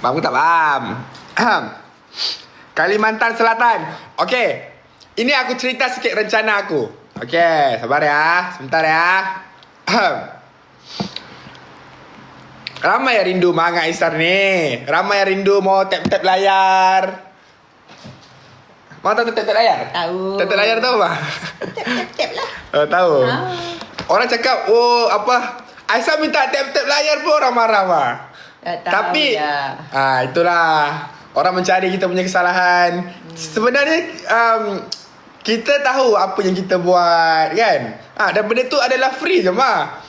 Bang tak faham. Kalimantan Selatan. Okey. Ini aku cerita sikit rencana aku. Okey, sabar ya. Sebentar ya. Ramai yang rindu Mak Isar ni. Ramai yang rindu mau tap-tap layar. Mau tahu tap-tap layar? Tahu. Tap-tap layar tahu tak? Tap-tap lah. Oh, tahu. Ah. Orang cakap, oh apa, Aisyah minta tap-tap layar pun orang marah mah. Tak tahu Tapi, lah. ah itulah. Orang mencari kita punya kesalahan. Hmm. Sebenarnya, um, kita tahu apa yang kita buat, kan? Ah, dan benda tu adalah free je mah.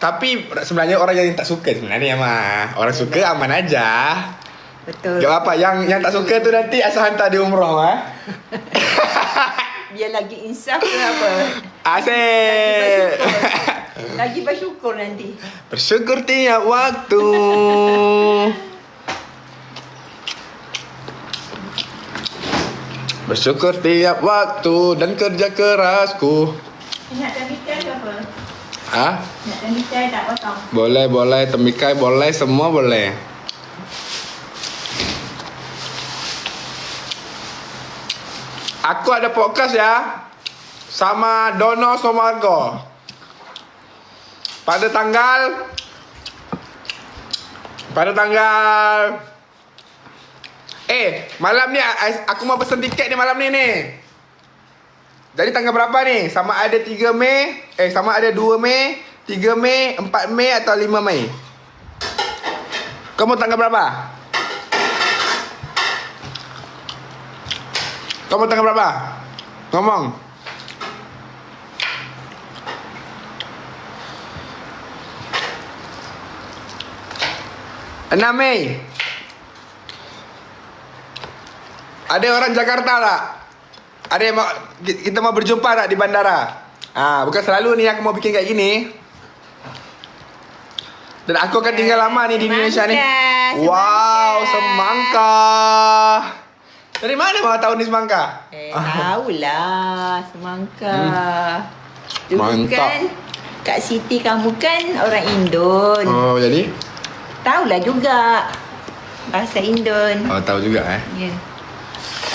Tapi sebenarnya orang yang tak suka sebenarnya mah. Orang suka aman aja. Betul. Jawab apa? Yang yang tak suka tu nanti asal hantar dia umrah mah. Biar lagi insaf ke apa. Asyik. Lagi bersyukur nanti. Bersyukur tiap waktu. Bersyukur tiap waktu dan kerja kerasku. Nak temikai ke apa? Ah, Nak temikai tak potong? boleh boleh temikai boleh semua boleh. Aku ada podcast ya sama Dono Somargo. Pada tanggal pada tanggal Eh, malam ni aku mau pesen tiket ni malam ni ni. Jadi tanggal berapa ni? Sama ada 3 Mei, eh sama ada 2 Mei, 3 Mei, 4 Mei atau 5 Mei? Kau mau tanggal berapa? Kau mau tanggal berapa? Ngomong. Enam Mei. Ada orang Jakarta tak? Ada yang mau kita mau berjumpa tak di bandara? Ah, bukan selalu ni aku mau bikin kayak gini. Dan aku akan tinggal lama ni di Indonesia ni. Semangka, Wow, semangka. Dari mana mau tahu ni semangka? Eh, tahulah. Semangka. Tu Mantap. kan Kak Siti kamu kan orang Indon. Oh, jadi? Tahulah juga. Bahasa Indon. Oh, tahu juga eh. Ya.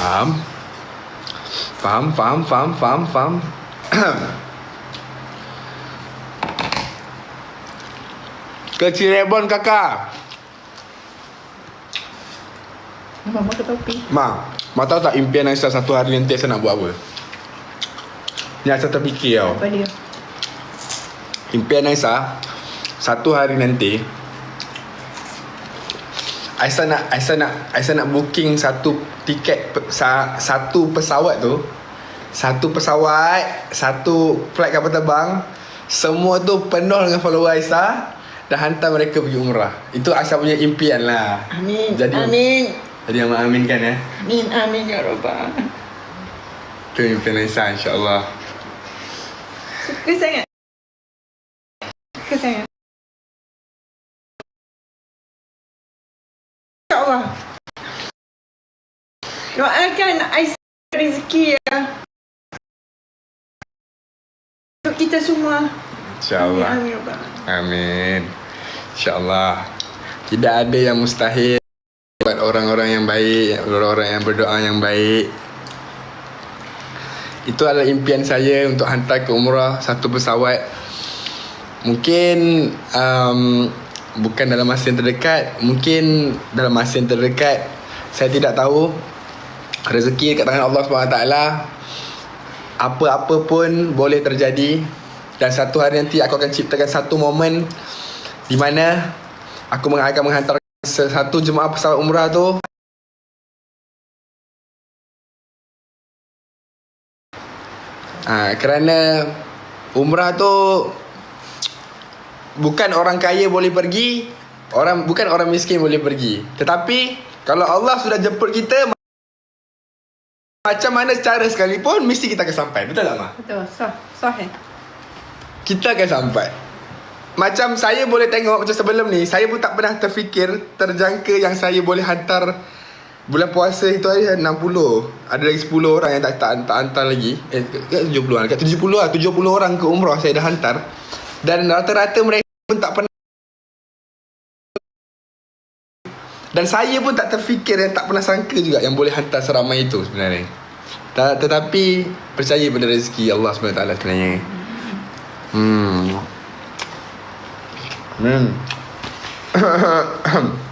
Faham? Faham, faham, faham, faham, faham. Ke Cirebon kakak. Mama ke topi. Ma, Ma tahu tak impian Aisyah satu hari nanti Aisyah nak buat apa? Ni Aisyah terfikir tau. Apa dia? Impian Aisyah Satu hari nanti Aisyah nak Aisyah nak Aisyah nak booking satu tiket sa, satu pesawat tu satu pesawat satu flight kapal terbang semua tu penuh dengan follower Aisyah dan hantar mereka pergi umrah itu Aisyah punya impian lah Amin. Jadi- Amin. Jadi yang mengaminkan ya Amin. Amin ya Rabbah. itu impian Aisyah insyaAllah Suka sangat. Suka sangat. InsyaAllah. Doakan Aisyah rezeki ya. Untuk kita semua. InsyaAllah Amin. ya. Amin. InsyaAllah. Tidak ada yang mustahil buat orang-orang yang baik, orang-orang yang berdoa yang baik. Itu adalah impian saya untuk hantar ke umrah satu pesawat. Mungkin um, bukan dalam masa yang terdekat, mungkin dalam masa yang terdekat saya tidak tahu rezeki dekat tangan Allah SWT apa-apa pun boleh terjadi dan satu hari nanti aku akan ciptakan satu momen di mana aku akan menghantar satu jemaah pesawat umrah tu ha, kerana umrah tu bukan orang kaya boleh pergi orang bukan orang miskin boleh pergi tetapi kalau Allah sudah jemput kita macam mana cara sekalipun mesti kita akan sampai betul tak Mak? Betul. Sah. Sah eh. kita akan sampai. Macam saya boleh tengok macam sebelum ni, saya pun tak pernah terfikir, terjangka yang saya boleh hantar bulan puasa itu hari 60. Ada lagi 10 orang yang tak tak, tak hantar lagi. Eh, ke 70 lah. Dekat 70 lah. 70 orang ke umrah saya dah hantar. Dan rata-rata mereka pun tak pernah Dan saya pun tak terfikir dan tak pernah sangka juga yang boleh hantar seramai itu sebenarnya. Ta- Tetapi percaya pada rezeki Allah SWT sebenarnya. Hmm. Hmm.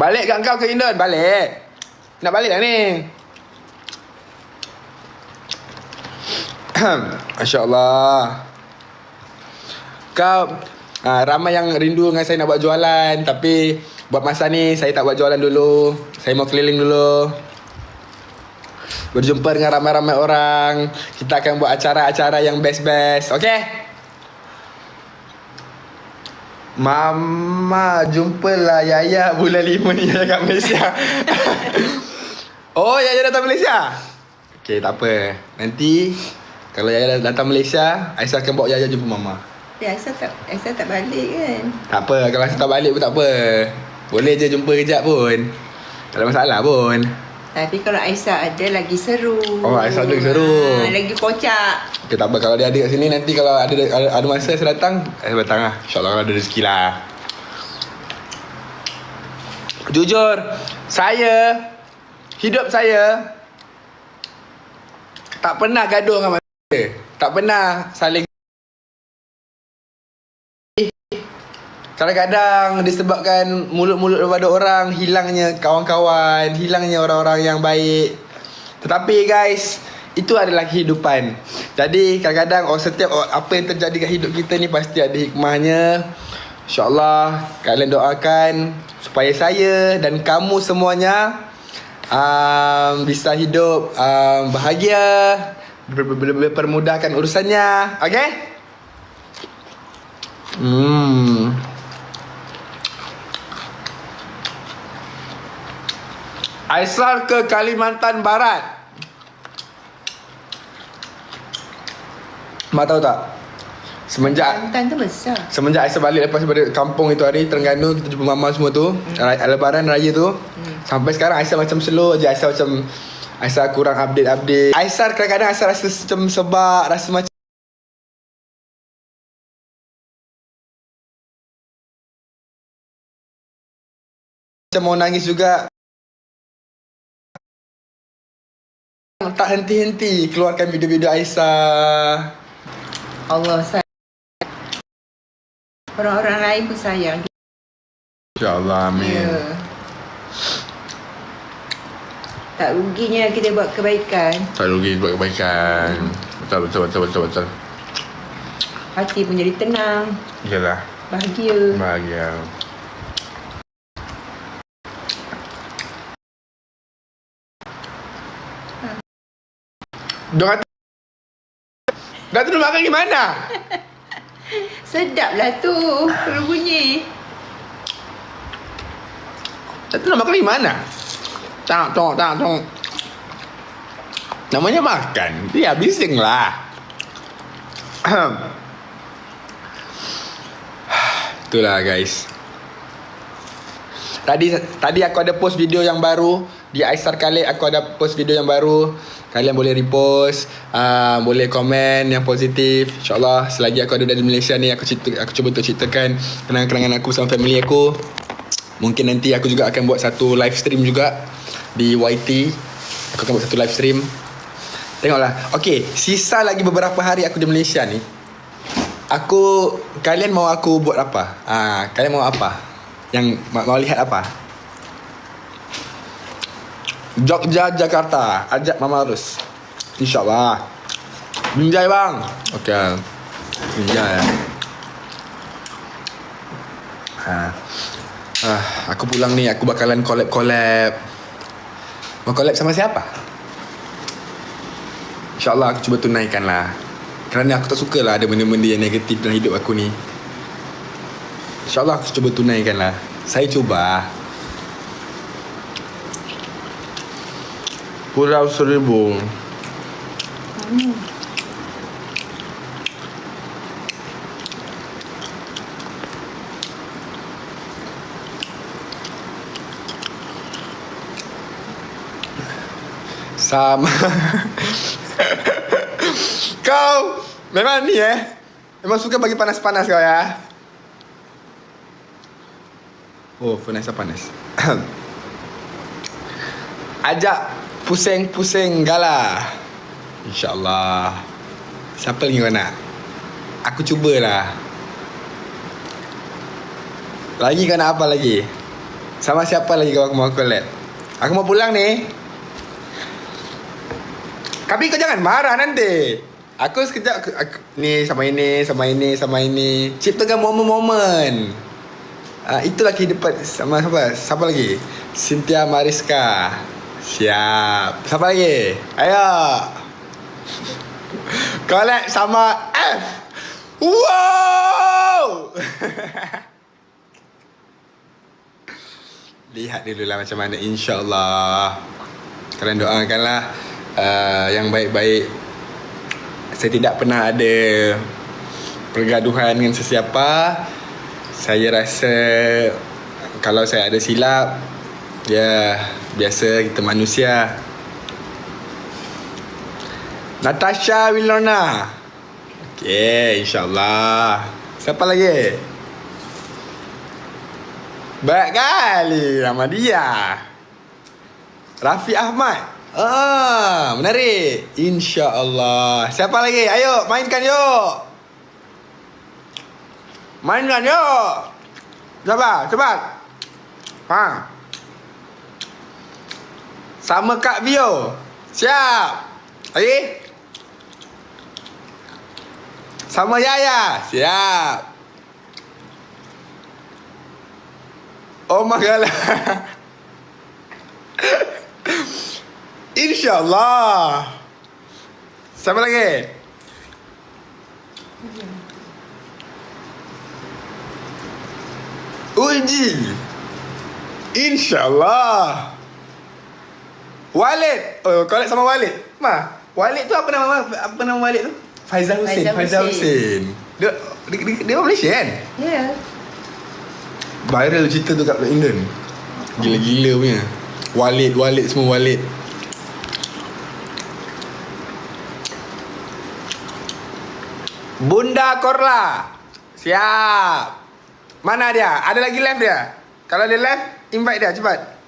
Balik kat kau ke Indon? Balik. Nak balik dah ni. Masya Allah. Kau ah, ramai yang rindu dengan saya nak buat jualan tapi buat masa ni saya tak buat jualan dulu. Saya mau keliling dulu. Berjumpa dengan ramai-ramai orang. Kita akan buat acara-acara yang best-best. Okay? Mama jumpalah Yaya bulan lima ni Yaya kat Malaysia Oh Yaya datang Malaysia Okay tak apa Nanti Kalau Yaya datang Malaysia Aisyah akan bawa Yaya jumpa Mama Ya, Aisyah tak, Aisyah tak balik kan? Tak apa Kalau Aisyah tak balik pun tak apa Boleh je jumpa kejap pun Tak ada masalah pun Tapi kalau Aisyah ada lagi seru. Oh, Aisyah ada lagi seru. Ha, lagi kocak. Okay tak apa Kalau dia ada kat sini Nanti kalau ada ada, ada masa saya datang Saya datang lah InsyaAllah kalau ada rezeki lah Jujur Saya Hidup saya Tak pernah gaduh dengan manusia Tak pernah saling Kadang-kadang disebabkan mulut-mulut daripada orang Hilangnya kawan-kawan Hilangnya orang-orang yang baik. Tetapi guys Itu adalah kehidupan. Jadi kadang-kadang oh, Setiap oh, apa yang terjadi kat hidup kita ni Pasti ada hikmahnya. InsyaAllah Kalian doakan Supaya saya dan kamu semuanya um, Bisa hidup um, bahagia Berpermudahkan urusannya. Okay? Hmm Aisar ke Kalimantan Barat. Mak tahu tak? Semenjak Kelantan tu besar. semenjak Aisyah balik lepas daripada kampung itu hari Terengganu kita jumpa mama semua tu hmm. lebaran raya tu hmm. sampai sekarang Aisyah macam slow je Aisyah macam Aisyah kurang update-update Aisyah kadang-kadang Aisyah rasa macam sebab rasa macam macam mau nangis juga tak henti-henti keluarkan video-video Aisyah Allah sayang. Orang-orang lain pun sayang. InsyaAllah amin Ya. Tak ruginya kita buat kebaikan. Tak rugi buat kebaikan Betul betul betul betul betul Hati pun jadi tenang. Yalah Bahagia. Bahagia Dia Dah tu makan gimana? Sedap lah tu. Kalau bunyi. Dah tu nak makan gimana? Tak, tak, tak, tak Namanya makan Dia bising lah Itulah guys Tadi tadi aku ada post video yang baru Di Aisar Khalid aku ada post video yang baru Kalian boleh repost uh, Boleh komen yang positif InsyaAllah selagi aku ada di Malaysia ni Aku cerita, aku cuba untuk ceritakan Kenangan-kenangan aku sama family aku Mungkin nanti aku juga akan buat satu live stream juga Di YT Aku akan buat satu live stream Tengoklah Okay Sisa lagi beberapa hari aku di Malaysia ni Aku Kalian mau aku buat apa? Ah, Kalian mau apa? Yang ma- mau lihat apa? Jogja, Jakarta. Ajak Mama Arus InsyaAllah. Binjai bang. Okay Binjai ha. ah, Aku pulang ni. Aku bakalan collab-collab. Mau collab sama siapa? InsyaAllah aku cuba tunaikan lah. Kerana aku tak suka lah Ada benda-benda yang negatif dalam hidup aku ni. InsyaAllah aku cuba tunaikan lah. Saya cuba Pulau Seribu Sama Kau memang ni eh. Memang suka bagi panas-panas kau ya. Oh, panas panas. Ajak pusing-pusing gala. InsyaAllah. Siapa lagi kau nak? Aku cubalah. Lagi kau nak apa lagi? Sama siapa lagi kau mau collab? Aku mau pulang ni. Tapi kau jangan marah nanti. Aku sekejap aku, aku, ni sama ini, sama ini, sama ini. Ciptakan momen-momen. Ah itulah kehidupan sama siapa? Siapa lagi? Cynthia Mariska. Siap. Siapa lagi? Ayo. Collect sama F. Wow! Lihat dululah macam mana insya-Allah. Kalian doakanlah uh, yang baik-baik. Saya tidak pernah ada pergaduhan dengan sesiapa. Saya rasa kalau saya ada silap ya biasa kita manusia. Natasha Wilona. Okay, insyaAllah. Siapa lagi? Baik kali nama dia. Rafi Ahmad. Ah, menarik. Insya-Allah. Siapa lagi? Ayo, mainkan yuk. Mainkan yuk. Sabar, cepat. Ha. Sama Kak Bio. Siap. Lagi? Sama Yaya. Siap. Oh my god. InsyaAllah. Siapa lagi? Uji. InsyaAllah. Walid. Oh, collect sama Walid. Ma, Walid tu apa nama apa nama Walid tu? Faizal Hussein. Faizal Faizal Hussein. Hussein. Dia dia, dia, dia orang Malaysia kan? Ya. Viral cerita tu kat England. Gila-gila punya. Walid, Walid semua Walid. Bunda Korla. Siap. Mana dia? Ada lagi live dia? Kalau dia live, invite dia cepat.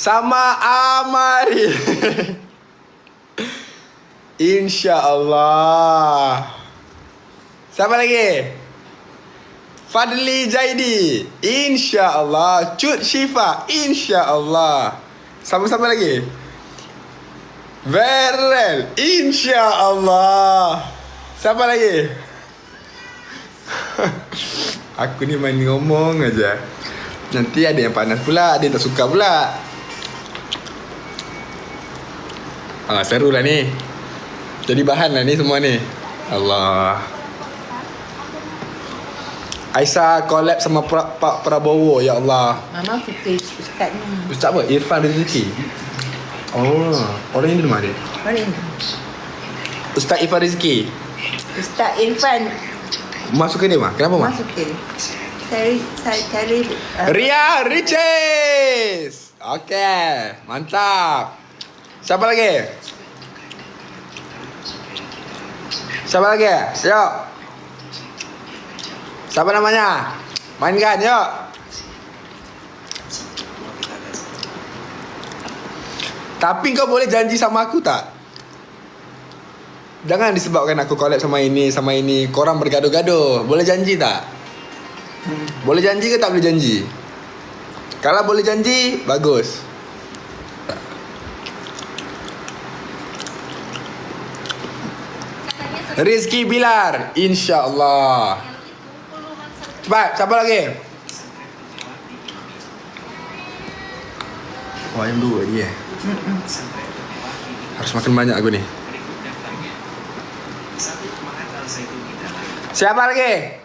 Sama Amari. InsyaAllah. Siapa lagi? Fadli Jaidi. InsyaAllah. Cut Syifa. InsyaAllah. Sama-sama lagi. Verel. InsyaAllah. Siapa lagi? Aku ni main ngomong aja. Nanti ada yang panas pula, ada yang tak suka pula. Ah, seru lah ni. Jadi bahan lah ni semua ni. Allah. Aisyah collab sama pra, Pak Prabowo ya Allah. Mama suka ustaz ni. Ustaz apa? Irfan Rizki. Oh, orang ini mana dia? Mari ni. Ustaz Irfan Rizki. Ustaz Irfan Masuk ke dia mah? Kenapa mah? masuk ke? Cari cari cari uh, Ria Riches. Okey, mantap. Siapa lagi? Siapa lagi? Yuk. Siapa namanya? Mainkan, yuk. Tapi kau boleh janji sama aku tak? Jangan disebabkan aku collab sama ini, sama ini. Korang bergaduh-gaduh. Boleh janji tak? Boleh janji ke tak boleh janji? Kalau boleh janji, bagus. Rizky Bilar, insya-Allah. Cepat, siapa lagi? Oh, ayam dua lagi eh. Harus makan banyak aku ni. Siapa lagi?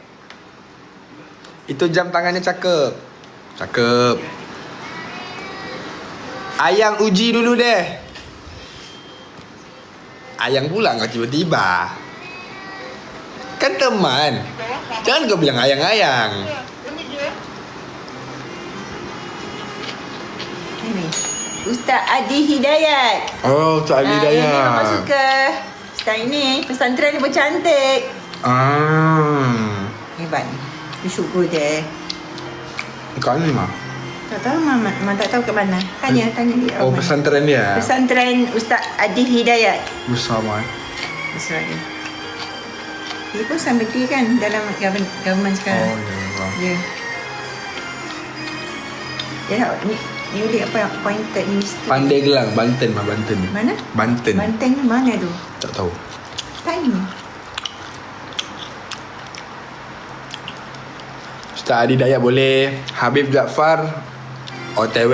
Itu jam tangannya cakep. Cakep. Ayang uji dulu deh. Ayang pula kau tiba-tiba. Kan teman. Jangan kau bilang ayang-ayang. ini. Ustaz Adi Hidayat. Oh, Cak Ali Ah, Yang ni Daya. Mama suka. Ustaz ini pesantren dia pun cantik. Ah. Hebat. Bersyukur je. Kat mana Mak? Tak tahu Mama, Mama tak tahu ke mana. Tanya, tanya dia. Oh, Mama. pesantren dia? Pesantren Ustaz Adi Hidayat. Besar Mak. Dia. Pun sampai kan dalam government, government Oh, sekarang. ya. Allah. Ya. Dia nak ni, yang appointed minister. Pandai Gelang, Banten Mak, Banten. Mana? Banten. Banten ni mana tu? Tak tahu. Tanya. Ustaz Adi Dayat boleh. Habib Jaafar. OTW.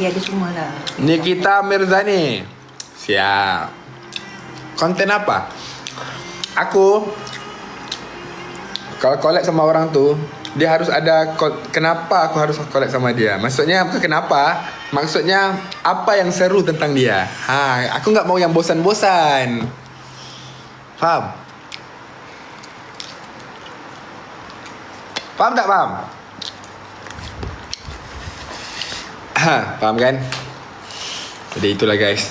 Dia ada semua lah. Nikita Mirzani. Siap. Konten apa? Aku kalau collab sama orang tu, dia harus ada kenapa aku harus collab sama dia. Maksudnya bukan kenapa, maksudnya apa yang seru tentang dia. Ha, aku nggak mau yang bosan-bosan. Faham? Faham tak faham? Ha, faham kan? Jadi itulah guys.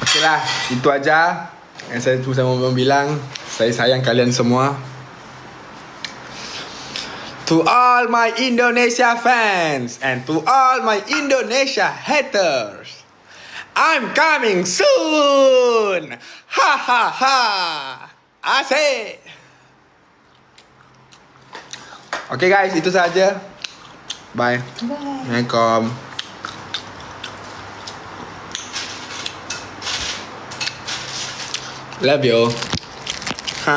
Okeylah, itu aja yang saya tu saya mau bilang. Saya sayang kalian semua. To all my Indonesia fans and to all my Indonesia haters. I'm coming soon. Ha ha ha. Asik. Okay guys, itu saja. Bye. Bye. Assalamualaikum. Love you. Ha